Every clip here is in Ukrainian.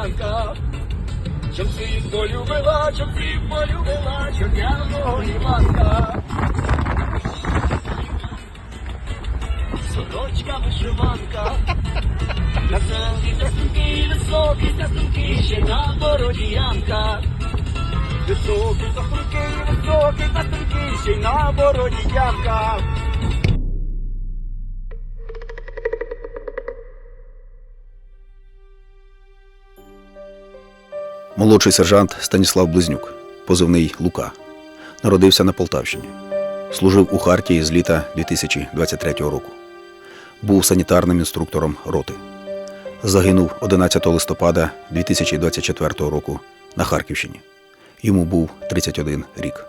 Іванка. Щоб світ полюбила, щоб світ полюбила, чорнявого Іванка. Сорочка вишиванка. Веселі тасунки, високі тасунки, ще на бороді ямка. Високі тасунки, високі тасунки, ще на бороді Молодший сержант Станіслав Близнюк, позивний Лука, народився на Полтавщині. Служив у Хартії з літа 2023 року. Був санітарним інструктором роти. Загинув 11 листопада 2024 року на Харківщині. Йому був 31 рік.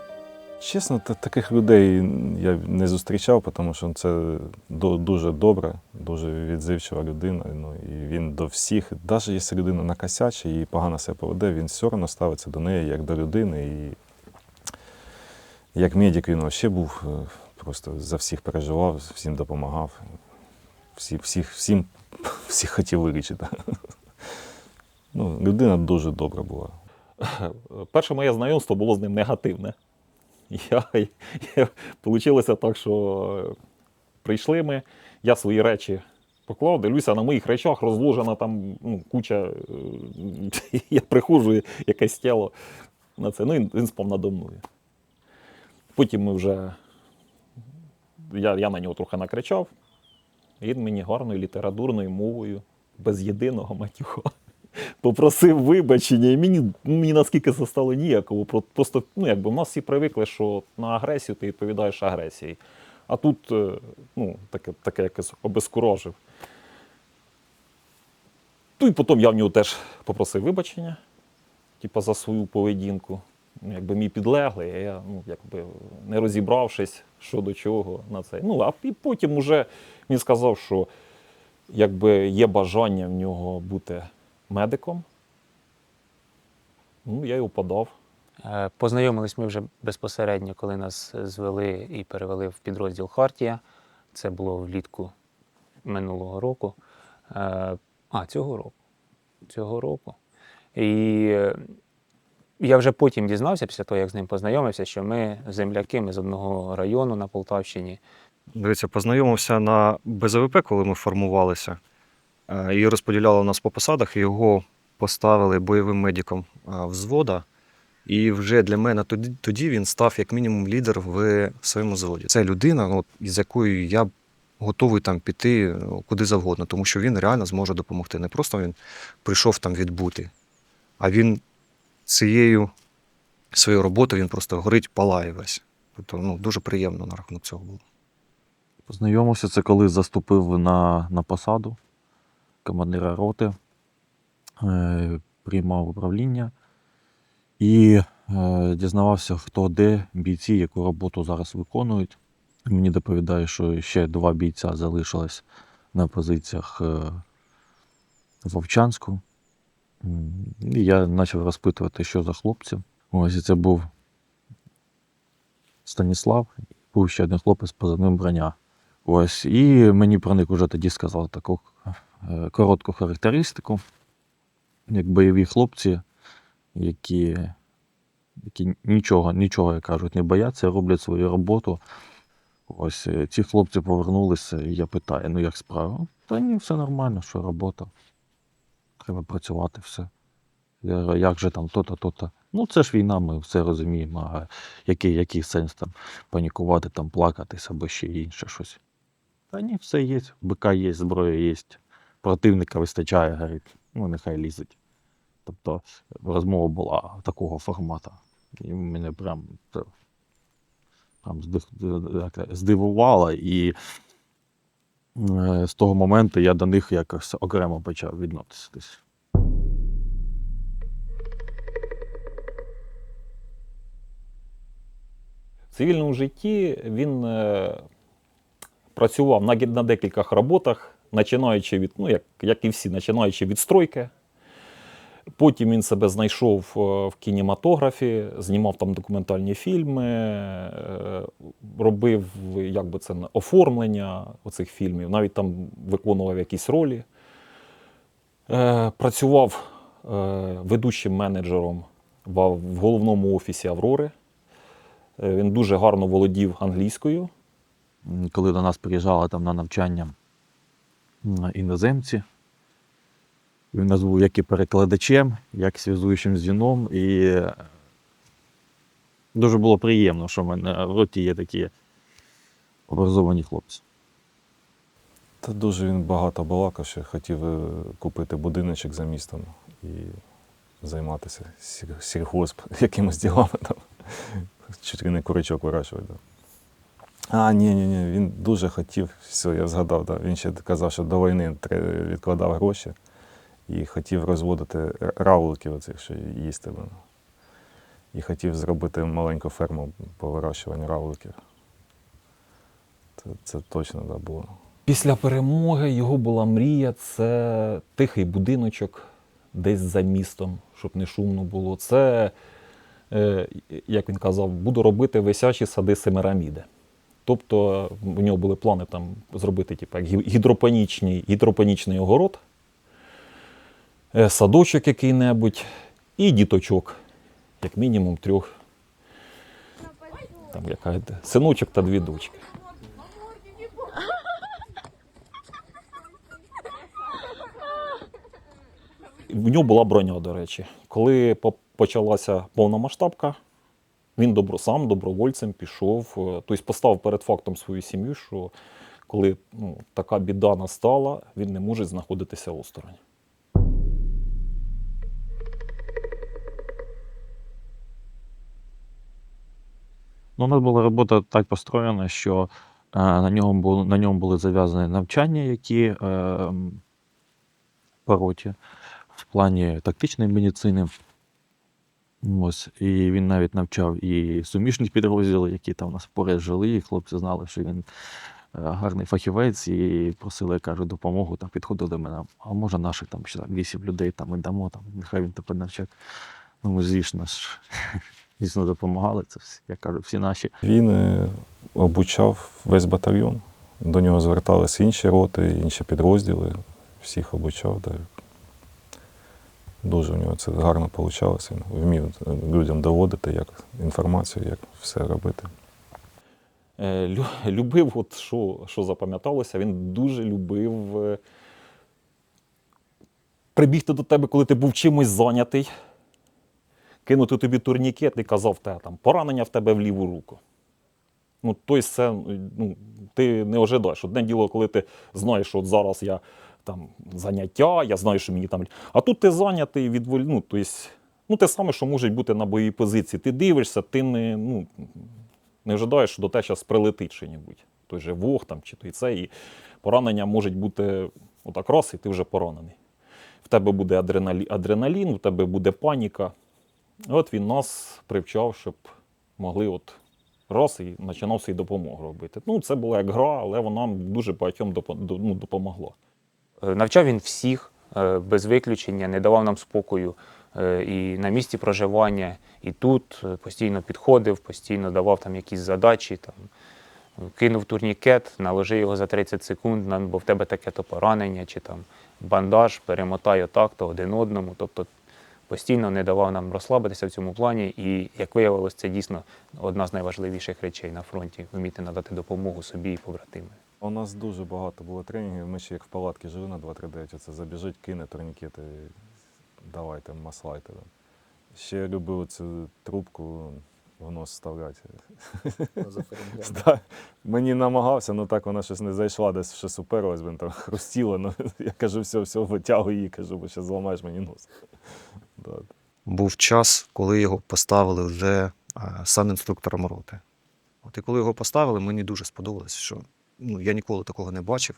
Чесно, таких людей я не зустрічав, тому що це дуже добра, дуже відзивчива людина. Ну, і він до всіх, навіть якщо людина накосячить і погано себе поведе, він все одно ставиться до неї як до людини. І як медик він взагалі був, е, просто за всіх переживав, всім допомагав. Всі, всіх, всім, всіх хотів вилічити. Ну, людина дуже добра була. Перше моє знайомство було з ним негативне. Я, я, получилося так, що прийшли ми, я свої речі поклав, дивлюся, на моїх речах розложена там ну, куча. е, Я приходжу, якесь тіло на це. Ну, він спав надо мною. Потім ми вже. Я, я на нього трохи накричав. Він мені гарною літературною мовою, без єдиного матюха попросив вибачення, і мені, ну, мені наскільки це стало ніяково. Просто ну, якби в нас всі привикли, що на агресію ти відповідаєш агресією. А тут е, ну, таке, таке якось обескуражив. Ну і потім я в нього теж попросив вибачення, типу, за свою поведінку. Ну, якби мій підлеглий, я, ну, якби не розібравшись, що до чого на це. Ну, а і потім уже він сказав, що якби є бажання в нього бути медиком. Ну, я його подав. Е, Познайомились ми вже безпосередньо, коли нас звели і перевели в підрозділ Хартія. Це було влітку минулого року. Е, А, цього року. Цього року. І е, я вже потім дізнався, після того, як з ним познайомився, що ми земляки, ми з одного району на Полтавщині. Дивіться, познайомився на БЗВП, коли ми формувалися, е, і розподіляли нас по посадах, його поставили бойовим медиком е, взвода. І вже для мене тоді, тоді він став як мінімум лідер в своєму заводі. Це людина, ну, з якою я готовий там піти ну, куди завгодно, тому що він реально зможе допомогти. Не просто він прийшов там відбути, а він цією своєю роботою він просто горить, палає весь. Тобто ну, дуже приємно на рахунок цього було. Познайомився це коли заступив на, на посаду командира роти, е, приймав управління і е, дізнавався, хто де бійці, яку роботу зараз виконують. Мені доповідає, що ще два бійця залишилось на позиціях е, в Овчанську. І я почав розпитувати, що за хлопці. Ось і це був Станіслав, був ще один хлопець позивним броня. Ось, і мені про них вже тоді сказали таку е, коротку характеристику, як бойові хлопці, які, які нічого, нічого, як кажуть, не бояться, роблять свою роботу. Ось е, ці хлопці повернулися, і я питаю, ну як справа? Та ні, все нормально, що робота. Треба працювати все. Я як же там то-то, то-то. Ну, це ж війна, ми все розуміємо. А який, який сенс там панікувати, там плакатись або ще інше щось. Та ні, все є, БК є, зброя є, противника вистачає, говорить, ну нехай лізуть. Тобто розмова була такого формату. І мене прям, прям здивувало. І е, з того моменту я до них якось окремо почав відноситись. В цивільному житті він е, працював на декількох роботах, починаючи від, ну, як, як і всі, починаючи від стройки. Потім він себе знайшов е, в кінематографі, знімав там документальні фільми, е, робив як би це, оформлення оцих фільмів, навіть там виконував якісь ролі. Е, Працював ведучим менеджером в головному офісі Аврори. Він дуже гарно володів англійською. Коли до нас приїжджали там на навчання іноземці, він нас був як і перекладачем, як зв'язуючим дзвіном. І е, дуже було приємно, що в мене в роті є такі образовані хлопці. Та дуже він багато балакав, що хотів е, купити будиночок за містом і займатися сіль- сільгосп якимось ділами там. Чуть ли не курочок вирощувати. А, ні, ні, ні, він дуже хотів, все, я згадав, да. він ще казав, що до війни відкладав гроші і хотів розводити равликів оцих, що їсти. І хотів зробити маленьку ферму по вирощуванню равликів. Це, це точно да, було. Після перемоги його була мрія це тихий будиночок десь за містом, щоб не шумно було. Це, е, як він казав, буду робити висячі сади Семираміди. Тобто у нього були плани там зробити типу, гідропонічний, гідропонічний огород, е, садочок який-небудь і діточок, як мінімум трьох. Там яка синочок та дві дочки. В нього була броня, до речі. Коли по- почалася повномасштабка, він добро, сам добровольцем пішов, е, тобто поставив перед фактом свою сім'ю, що коли ну, така біда настала, він не може знаходитися осторонь. Ну, у нас була робота так построєна, що е, на, ньому було, на ньому були зав'язані навчання, які е, м, по роті в плані тактичної медицини. Ось, і він навіть навчав і суміжні підрозділи, які там у нас поряд жили, і хлопці знали, що він е, гарний фахівець, і просили, кажуть, допомогу, там підходили до мене. А може наших там ще вісім людей там ми дамо, там, нехай він тепер навчать. Ну, звісно ж, звісно, допомагали. Це всі, я кажу, всі наші. Він е, обучав весь батальйон. До нього зверталися інші роти, інші підрозділи. Всіх обучав. Дуже у нього це гарно вийшло. Він вмів людям доводити як інформацію, як все робити. Е, лю- Любив, от що, що запам'яталося, він дуже любив е, прибігти до тебе, коли ти був чимось зайнятий, кинути тобі турнікет і казав, те там поранення в тебе в ліву руку. Ну, тобто це ну, ти не ожидаєш. Одне діло, коли ти знаєш, що от зараз я там заняття, я знаю, що мені там. А тут ти зайнятий відволь... ну, тобто, ну, те саме, що може бути на бойовій позиції. Ти дивишся, ти не, ну, не ожидаєш, що до тебе зараз прилетить що-небудь. Той же вог там, чи той це. І поранення можуть бути отак раз, і ти вже поранений. В тебе буде адреналін, в тебе буде паніка. От він нас привчав, щоб могли от раз і починав свою допомогу робити. Ну, це була як гра, але вона дуже багатьом ну, допомогла. Е, Навчав він всіх е, без виключення, не давав нам спокою е, і на місці проживання, і тут постійно підходив, постійно давав там якісь задачі. Там, кинув турнікет, наложи його за 30 секунд, бо в тебе таке то поранення, чи там бандаж, перемотай отак, то один одному. Тобто постійно не давав нам розслабитися в цьому плані. І, як виявилось, це дійсно одна з найважливіших речей на фронті вміти надати допомогу собі і побратимам. У нас дуже багато було тренінгів. Ми ще як в палатці жили на 2-3-9, це забіжить, кине турнікети, давайте, маслайте. Ще любив цю трубку в нос вставляти. Да. Мені намагався, ну так вона щось не зайшла, десь щось уперлась, він там хрустіло. Ну, я кажу, все, все, витягуй її, кажу, бо ще зламаєш мені нос. Да. був час, коли його поставили вже е, санінструктором роти. От і коли його поставили, мені дуже сподобалось, що ну, я ніколи такого не бачив.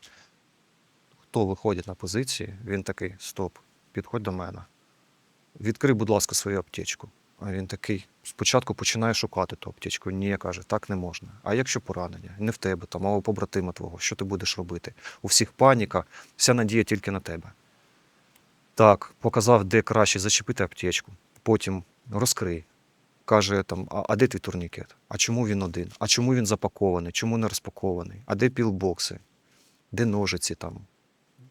Хто виходить на позиції, він такий: стоп, підходь до мене. Відкрий, будь ласка, свою аптечку. А він такий спочатку починає шукати ту аптечку. Ні, каже, так не можна. А якщо поранення? Не в тебе там, а у побратима твого, що ти будеш робити? У всіх паніка, вся надія тільки на тебе. Так, показав, де краще зачепити аптечку. Потім розкрий. Каже там: а, а де твій турнікет? А чому він один? А чому він запакований? Чому не розпакований? А де пілбокси? Де ножиці там?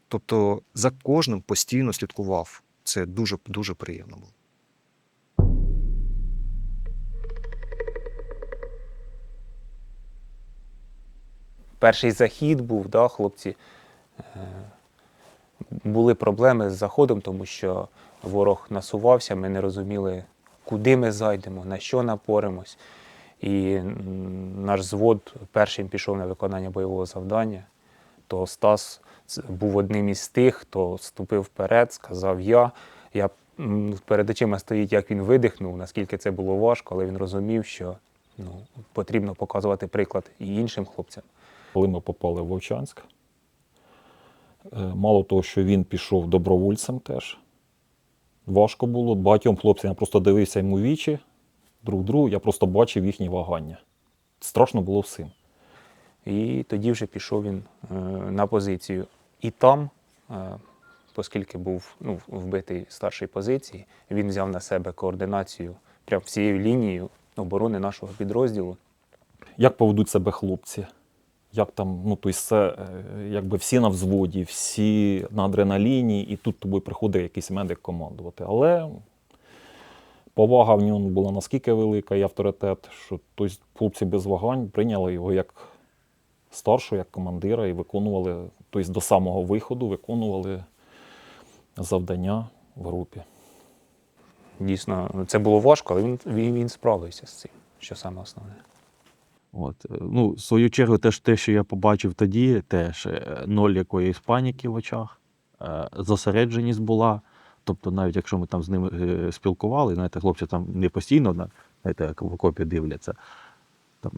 Тобто за кожним постійно слідкував. Це дуже дуже приємно було. Перший захід був, да, хлопці. Е, були проблеми з заходом, тому що ворог насувався, ми не розуміли, куди ми зайдемо, на що напоримось. І наш звод першим пішов на виконання бойового завдання. То Стас був одним із тих, хто ступив вперед, сказав я. Я перед очима стоїть, як він видихнув, наскільки це було важко, але він розумів, що ну, потрібно показувати приклад і іншим хлопцям. Коли ми попали в Вовчанськ, е, мало того, що він пішов добровольцем теж. Важко було. Багатьом хлопцям я просто дивився йому вічі, друг другу, я просто бачив їхні вагання. Страшно було всім. І тоді вже пішов він е, на позицію. І там, е, оскільки був ну, вбитий з старшої позиції, він взяв на себе координацію прямо всією лінією оборони нашого підрозділу. Як поведуть себе хлопці? Як там, ну, тобто все, е, якби всі на взводі, всі на адреналіні, і тут тобою приходить якийсь медик командувати. Але повага в нього була наскільки велика і авторитет, що тобто, хлопці без вагань прийняли його як старшого, як командира і виконували, тобто до самого виходу виконували завдання в групі. Дійсно, це було важко, але він, він, він справився з цим, що саме основне. От. е, Ну, в свою чергу, теж те, що я побачив тоді, теж е, ноль якоїсь паніки в очах, е, зосередженість була. Тобто, навіть якщо ми там з ними спілкували, знаєте, хлопці там не постійно, знаєте, як в окопі дивляться, там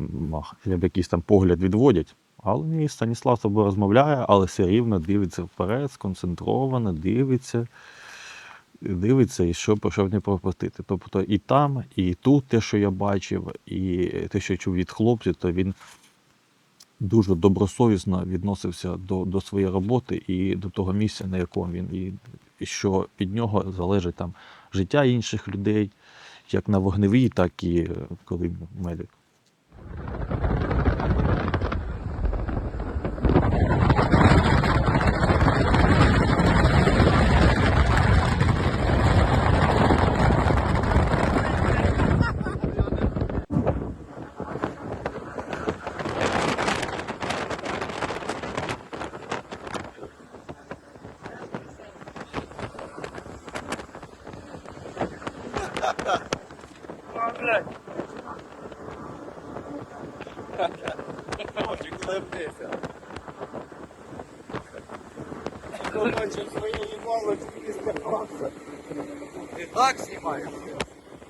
якийсь там погляд відводять. Але ні, Станіслав з тобою розмовляє, але все рівно дивиться вперед, сконцентровано, дивиться, дивиться і що, щоб не пропустити. Тобто і там, і тут те, що я бачив, і те, що я чув від хлопців, то він дуже добросовісно відносився до, до своєї роботи і до того місця, на якому він, і, і що від нього залежить там життя інших людей, як на вогневій, так і е, коли медик.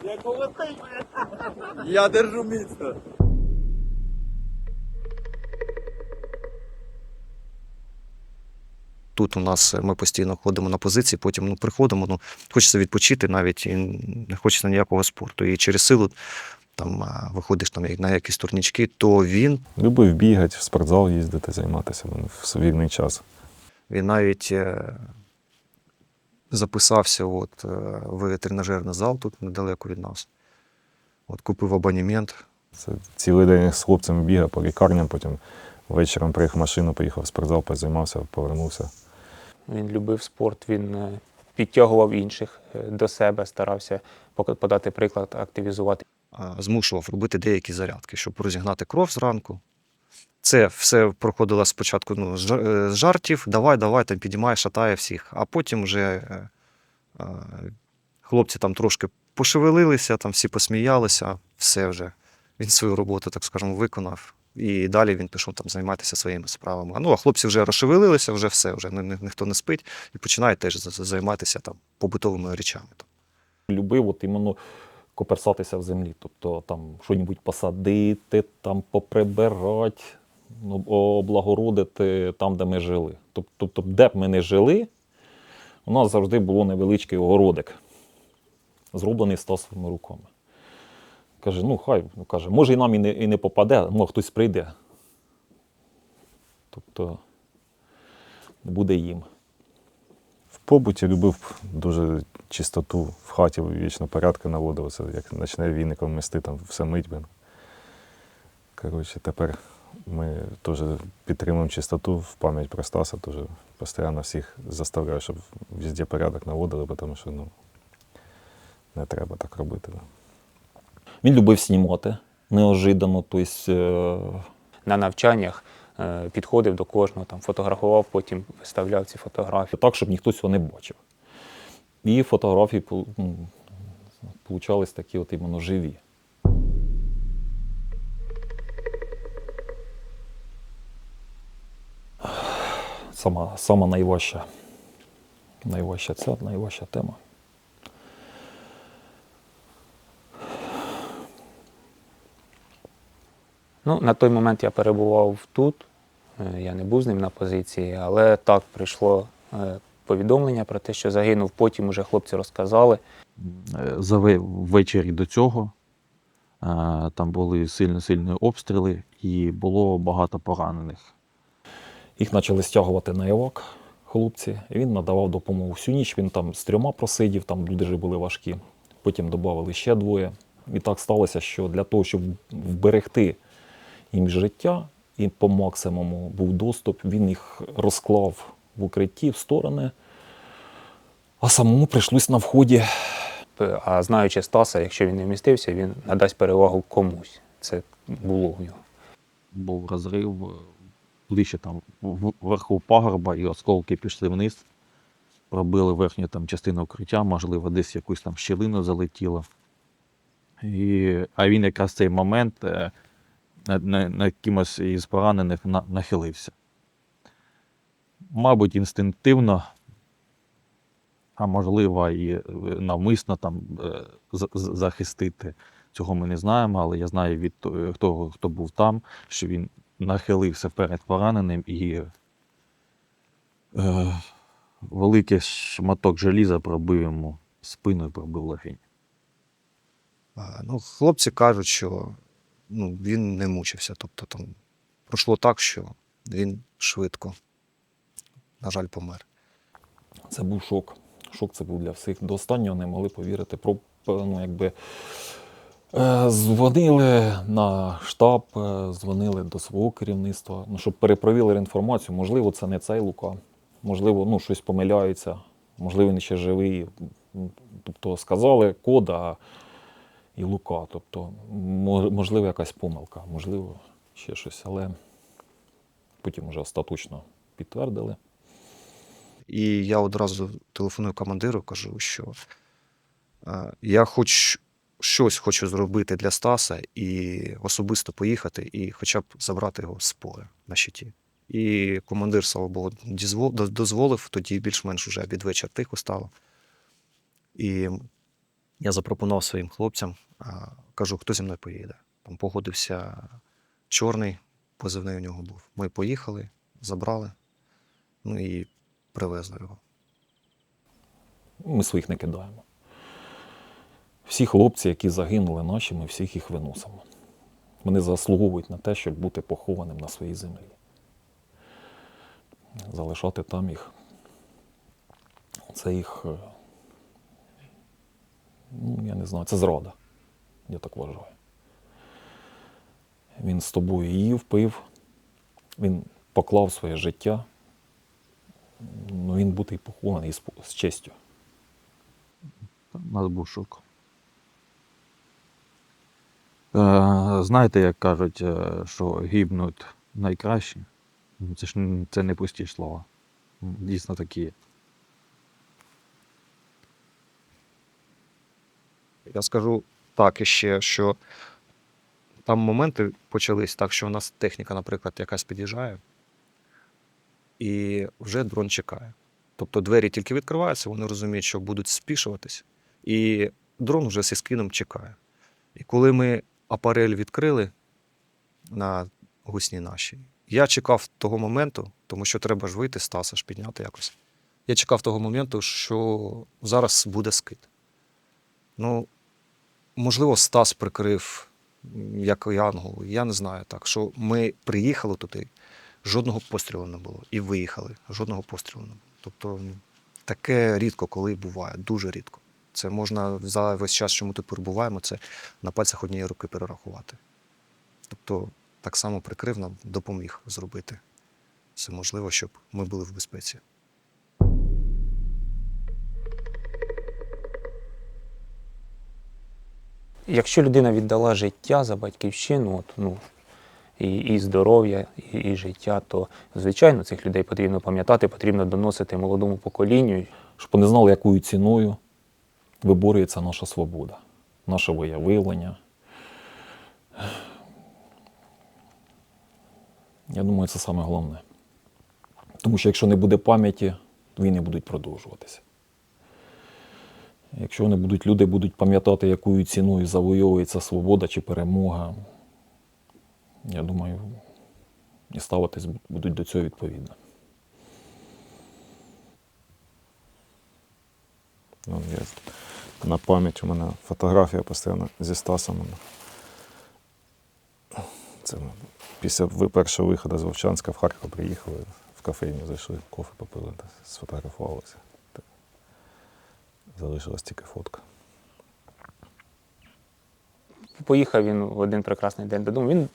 Я колотий. Я держу міцно. Тут у нас е, ми постійно ходимо на позиції, потім ну, приходимо, ну, хочеться відпочити навіть і не хочеться ніякого спорту. І через силу там виходиш там на якісь турнічки, то він, Любив бігати, в спортзал їздити, займатися в свій вільний час. Він навіть е, записався от, е, в тренажерний зал тут недалеко від нас. От, купив абонемент. Це цілий день з хлопцями бігав по лікарням, потім вечором приїхав машину, поїхав в спортзал, позаймався, повернувся. Він любив спорт, він е, підтягував інших до себе, старався подати приклад, активізувати. а, змушував робити деякі зарядки, щоб розігнати кров зранку. Це все проходило спочатку ну, з е, жартів, давай, давай, там підіймає, шатає всіх. А потім вже е, е, хлопці там трошки пошевелилися, там всі посміялися, все вже. Він свою роботу, так скажемо, виконав. І далі він пішов там займатися своїми справами. А Ну, а хлопці вже розшевелилися, вже все, вже ні- ні- ніхто не спить і починає теж за- за- займатися там побутовими речами. любив от іменно коперсатися в землі. Тобто там щось посадити, там поприбирати, облагородити там, де ми жили. Тобто, де б ми не жили, у нас завжди було невеличкий огородик, зроблений Стасовими руками. Каже, ну хай, ну, каже, може і нам і не, і не попаде, може хтось прийде. Тобто буде їм. В побуті любив дуже чистоту в хаті, вічно порядки наводив. Це як почне віником мести, там все мить. Коротше, тепер Ми теж підтримуємо чистоту в пам'ять про Стаса, теж постійно всіх заставляю, щоб везде порядок наводили, тому що ну, не треба так робити. Він любив знімати неожиданно. Тобто, е, На навчаннях е, підходив до кожного, там, фотографував, потім виставляв ці фотографії. так, щоб ніхто цього не бачив. І фотографії ну, получались такі от іменно живі. Сама, сама найважча, найважча ця, найважча тема. Ну, на той момент я перебував тут, е, я не був з ним на позиції, але так прийшло е, повідомлення про те, що загинув. Потім уже хлопці розказали. Е, За ввечері до цього там були сильні-сильні обстріли і було багато поранених. Їх почали стягувати на івак, хлопці. Він надавав допомогу всю ніч. Він там з трьома просидів, там люди вже були важкі. Потім додали ще двоє. І так сталося, що для того, щоб вберегти їм життя і по максимуму був доступ, він їх розклав в укритті в сторони, а самому прийшлось на вході. А знаючи Стаса, якщо він не вмістився, він надасть перевагу комусь. Це було в нього. Був розрив е, ближче там вверху пагорба, і осколки пішли вниз, пробили верхню там частину укриття, можливо, десь якусь там щілину залетіло. І, а він якраз цей момент е, на, на, на кимось із поранених на, нахилився. Мабуть, інстинктивно, а можливо, і е, навмисно там е, захистити. Цього ми не знаємо, але я знаю від того, хто був там, що він нахилився перед пораненим і е, великий шматок желіза пробив йому спину і пробив легень. Ну, хлопці кажуть, що ну, він не мучився. Тобто там пройшло так, що він швидко, на жаль, помер. Це був шок. Шок це був для всіх. До останнього не могли повірити. Про, ну, якби, дзвонили на штаб, е, дзвонили до свого керівництва, ну, щоб перепровірили інформацію. Можливо, це не цей Лука. Можливо, ну, щось помиляються, можливо, він ще живий. Тобто сказали код, а і Лука. Тобто, можливо, якась помилка, можливо, ще щось, але потім вже остаточно підтвердили. І я одразу телефоную командиру, кажу, що е, я хоч щось хочу зробити для Стаса і особисто поїхати, і хоча б забрати його з поля на щиті. І командир, слава Богу, дозволив, тоді більш-менш вже під вечір тихо стало. І я запропонував своїм хлопцям, кажу, хто зі мною поїде. Там погодився чорний, позивний у нього був. Ми поїхали, забрали, ну і привезли його. Ми своїх не кидаємо. Всі хлопці, які загинули наші, ми всіх їх виносимо. Вони заслуговують на те, щоб бути похованим на своїй землі. Залишати там їх. Це їх. е, Ну, я не знаю, це зрада. Я так вважаю. Він з тобою їв, пив, він поклав своє життя. Ну, він бути похований з честю. У нас був шок. Е, знаєте, як кажуть, е, що гибнуть найкращі? Ну, Це ж це не пусті слова. Дійсно такі. Я скажу так іще, що там моменти почались так, що у нас техніка, наприклад, якась під'їжджає, і вже дрон чекає. Тобто двері тільки відкриваються, вони розуміють, що будуть спішуватись, і дрон вже зі скином чекає. І коли ми апарель відкрили на гусні нашій, я чекав того моменту, тому що треба ж вийти, Стаса ж підняти якось. Я чекав того моменту, що зараз буде скид. Ну, можливо, Стас прикрив, як Янгол, я не знаю так, що ми приїхали туди, жодного пострілу не було. І виїхали, жодного пострілу не було. Тобто таке рідко коли буває, дуже рідко. Це можна за весь час, що ми тут перебуваємо, це на пальцях однієї руки перерахувати. Тобто так само прикрив нам, допоміг зробити все можливе, щоб ми були в безпеці. Якщо людина віддала життя за батьківщину, от, ну, і, і здоров'я, і, і життя, то звичайно цих людей потрібно пам'ятати, потрібно доносити молодому поколінню. Щоб вони знали, якою ціною виборюється наша свобода, наше виявлення. Я думаю, це саме головне. Тому що якщо не буде пам'яті, війни будуть продовжуватися. Якщо не будуть люди будуть пам'ятати, якою ціною завойовується свобода чи перемога, я думаю, і ставитись будуть до цього відповідно. Ну, є на пам'ять у мене фотографія постійно зі Стасом. Це після першого виходу з Вовчанська в Харків приїхали, в кафейню зайшли, кофе попили, сфотографувалися. Залишилась тільки фотка. Поїхав він в один прекрасний день додому. Він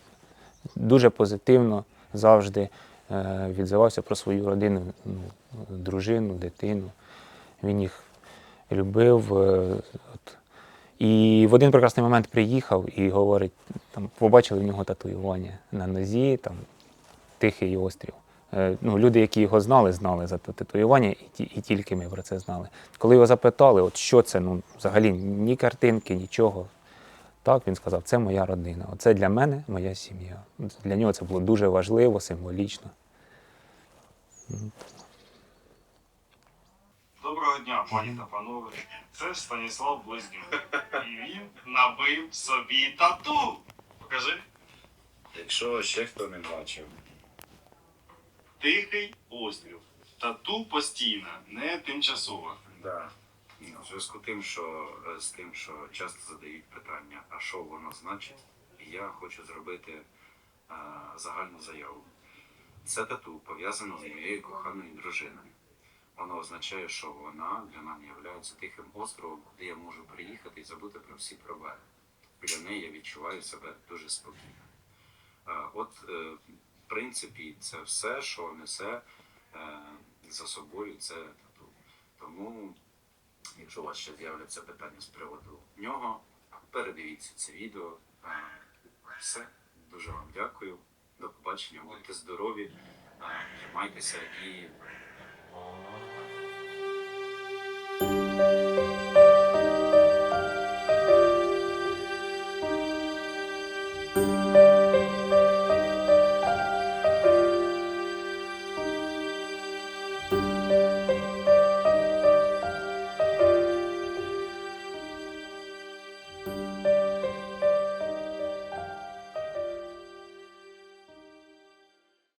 дуже позитивно завжди е, відзивався про свою родину, ну, дружину, дитину. Він їх любив. е, От. І в один прекрасний момент приїхав і говорить, там, побачили в нього татуювання на нозі, там, Тихий острів. Е, Ну, люди, які його знали, знали за те татуювання, і, і тільки ми про це знали. Коли його запитали, от що це, ну, взагалі ні картинки, нічого. Так, він сказав, це моя родина. Оце для мене моя сім'я. Для нього це було дуже важливо, символічно. Доброго дня, пані та панове. Це Станіслав Близнюк. І він набив собі тату. Покажи. Якщо ще хто не бачив, Тихий острів. Тату постійна, не тимчасова. да. в зв'язку тим, що е, з тим, що часто задають питання, а що воно значить, я хочу зробити е, загальну заяву. Це тату пов'язано з моєю коханою дружиною. Воно означає, що вона для мене є тихим островом, куди я можу приїхати і забути про всі проблеми. Біля неї я відчуваю себе дуже спокійно. Е, От, е, в принципі, це все, що несе е, за собою це тату. Тому, якщо у вас ще з'являться питання з приводу нього, передивіться це відео. Все, дуже вам дякую. До побачення, будьте здорові, тримайтеся і อ๋อ